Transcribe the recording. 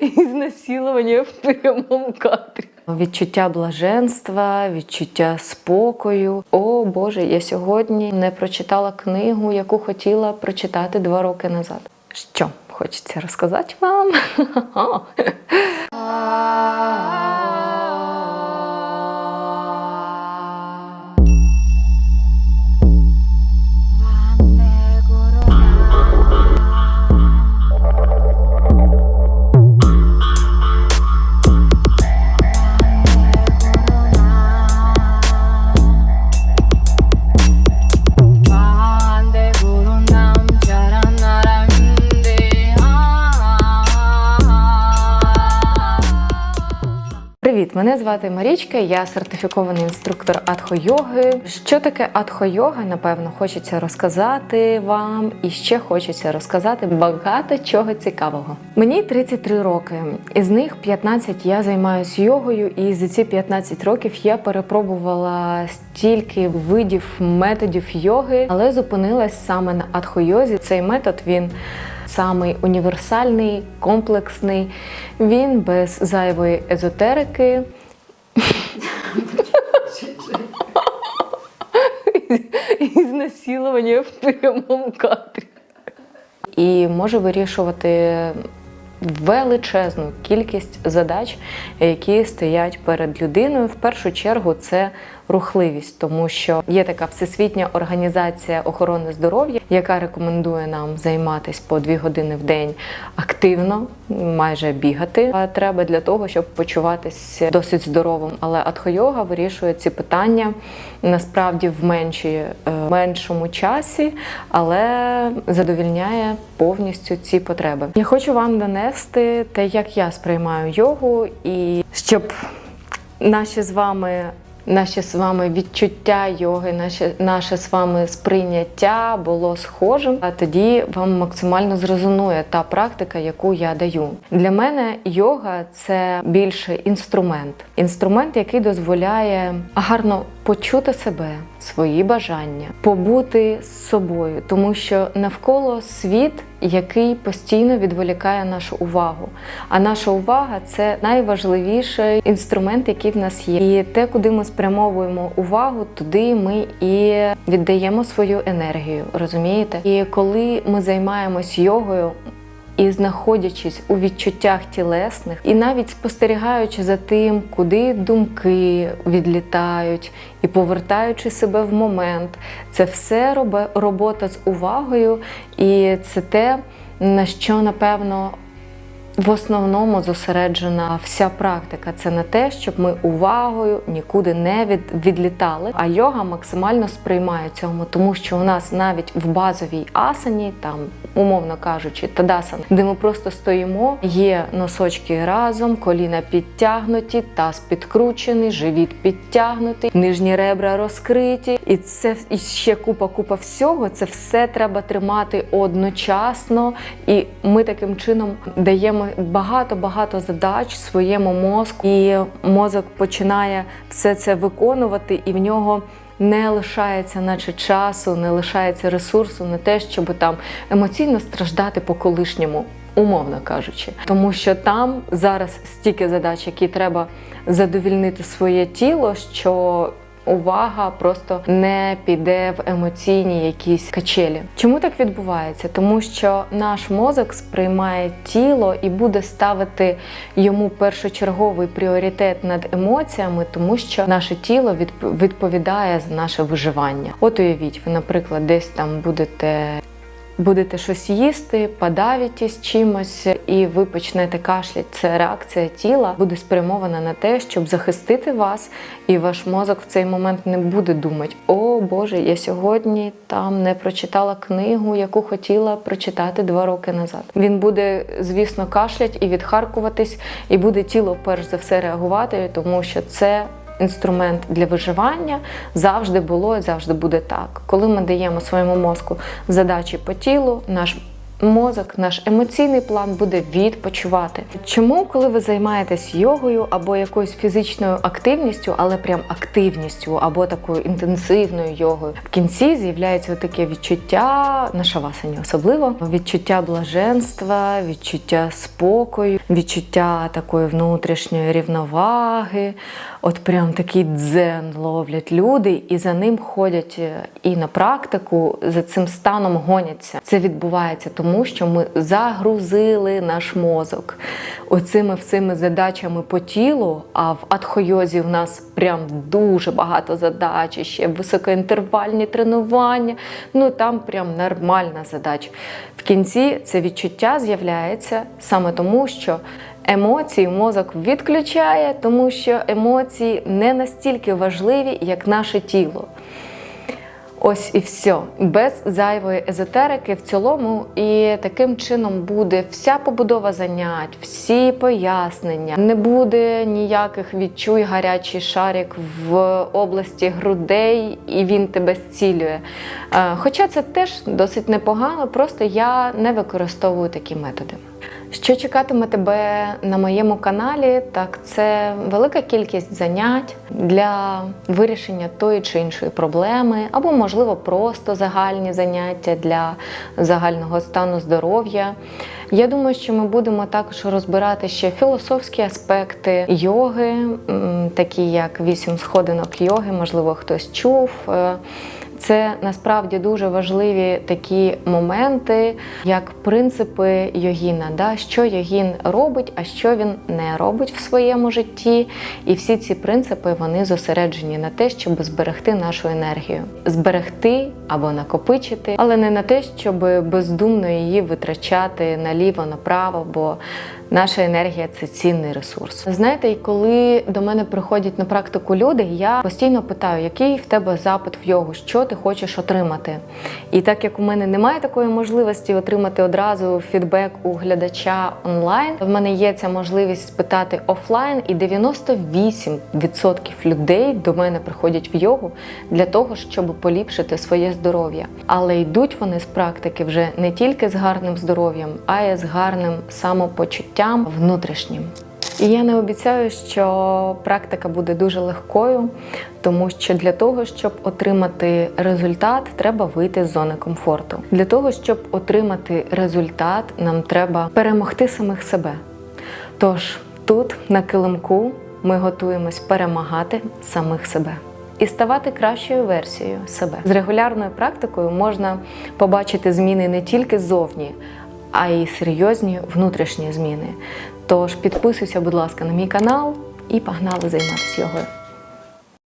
Ізнасилування в прямому кадрі. Відчуття блаженства, відчуття спокою. О Боже, я сьогодні не прочитала книгу, яку хотіла прочитати два роки назад. Що хочеться розказати вам? мене звати Марічка, я сертифікований інструктор атхо-йоги. Що таке атхо-йога, напевно, хочеться розказати вам і ще хочеться розказати багато чого цікавого. Мені 33 роки, із них 15 я займаюся йогою, і за ці 15 років я перепробувала стільки видів методів йоги, але зупинилась саме на атхо-йозі. Цей метод він самий універсальний, комплексний. Він без зайвої езотерики. Ізнасилування в прямому кадрі. І може вирішувати величезну кількість задач, які стоять перед людиною. В першу чергу це рухливість, тому що є така всесвітня організація охорони здоров'я, яка рекомендує нам займатися по дві години в день активно, майже бігати. Треба для того, щоб почуватися досить здоровим. Але атхо-йога вирішує ці питання насправді в менші, е, меншому часі, але задовільняє повністю ці потреби. Я хочу вам донести те, як я сприймаю йогу, і щоб наші з вами. Наші з вами відчуття йоги, наше, наше з вами сприйняття було схожим, а тоді вам максимально зрезонує та практика, яку я даю. Для мене йога це більше інструмент, інструмент, який дозволяє гарно почути себе, свої бажання, побути з собою, тому що навколо світ, який постійно відволікає нашу увагу. А наша увага це найважливіший інструмент, який в нас є. І те, куди ми спрямовуємо увагу, туди ми і віддаємо свою енергію. Розумієте? І коли ми займаємось йогою. І знаходячись у відчуттях тілесних, і навіть спостерігаючи за тим, куди думки відлітають, і повертаючи себе в момент, це все робота з увагою, і це те, на що напевно в основному зосереджена вся практика. Це не те, щоб ми увагою нікуди не від, відлітали. А йога максимально сприймає цьому, тому що у нас навіть в базовій асані, там умовно кажучи, тадасан, де ми просто стоїмо, є носочки разом, коліна підтягнуті, таз підкручений, живіт підтягнутий, нижні ребра розкриті, і це і ще купа купа всього. Це все треба тримати одночасно, і ми таким чином даємо багато-багато задач своєму мозку, і мозок починає все це виконувати, і в нього. Не лишається, наче часу, не лишається ресурсу на те, щоб там емоційно страждати по колишньому, умовно кажучи, тому що там зараз стільки задач, які треба задовільнити своє тіло, що увага просто не піде в емоційні якісь качелі. Чому так відбувається? Тому що наш мозок сприймає тіло і буде ставити йому першочерговий пріоритет над емоціями, тому що наше тіло відп- відповідає за наше виживання. От уявіть, ви, наприклад, десь там будете будете щось їсти, подавитесь чимось, і ви почнете кашлять. Це реакція тіла буде спрямована на те, щоб захистити вас, і ваш мозок в цей момент не буде думати: О Боже, я сьогодні там не прочитала книгу, яку хотіла прочитати два роки назад. Він буде, звісно, кашлять і відхаркуватись, і буде тіло перш за все реагувати, тому що це інструмент для виживання завжди було і завжди буде так. Коли ми даємо своєму мозку задачі по тілу, наш Мозок, наш емоційний план буде відпочивати. Чому, коли ви займаєтесь йогою або якоюсь фізичною активністю, але прям активністю, або такою інтенсивною йогою, в кінці з'являється таке відчуття на шавасані, особливо відчуття блаженства, відчуття спокою, відчуття такої внутрішньої рівноваги. От прям такий дзен ловлять люди, і за ним ходять е, і на практику, за цим станом гоняться. Це відбувається тому, що ми загрузили наш мозок оцими всіми задачами по тілу. А в адхойозі в нас прям дуже багато задач, ще високоінтервальні тренування. Ну там прям нормальна задача. В кінці це відчуття з'являється саме тому, що Емоції мозок відключає, тому що емоції не настільки важливі, як наше тіло. Ось і все. Без зайвої езотерики в цілому, і таким чином буде вся побудова занять, всі пояснення. Не буде ніяких відчуй гарячий шарик в області грудей, і він тебе зцілює. Е, Хоча це теж досить непогано, просто я не використовую такі методи. Що чекатиме тебе на моєму каналі, так це велика кількість занять для вирішення тої чи іншої проблеми, або, можливо, просто загальні заняття для загального стану здоров'я. Я думаю, що ми будемо також розбирати ще філософські аспекти йоги, такі як вісім сходинок йоги, можливо, хтось чув. Е, це насправді дуже важливі такі моменти, як принципи йогіна, да? що йогін робить, а що він не робить в своєму житті. І всі ці принципи вони зосереджені на те, щоб зберегти нашу енергію, зберегти або накопичити, але не на те, щоб бездумно її витрачати наліво, направо, бо наша енергія це цінний ресурс. Знаєте, і коли до мене приходять на практику люди, я постійно питаю, який в тебе запит в йогу, що ти хочеш отримати. І так як у мене немає такої можливості отримати одразу фідбек у глядача онлайн, в мене є ця можливість спитати офлайн, і 98% людей до мене приходять в йогу для того, щоб поліпшити своє здоров'я. Але йдуть вони з практики вже не тільки з гарним здоров'ям, а й з гарним самопочуттям внутрішнім. І я не обіцяю, що практика буде дуже легкою, тому що для того, щоб отримати результат, треба вийти з зони комфорту. Для того, щоб отримати результат, нам треба перемогти самих себе. Тож тут, на килимку, ми готуємось перемагати самих себе. І ставати кращою версією себе з регулярною практикою можна побачити зміни не тільки ззовні, а й серйозні внутрішні зміни. Тож підписуйся, будь ласка, на мій канал і погнали займатися йогою.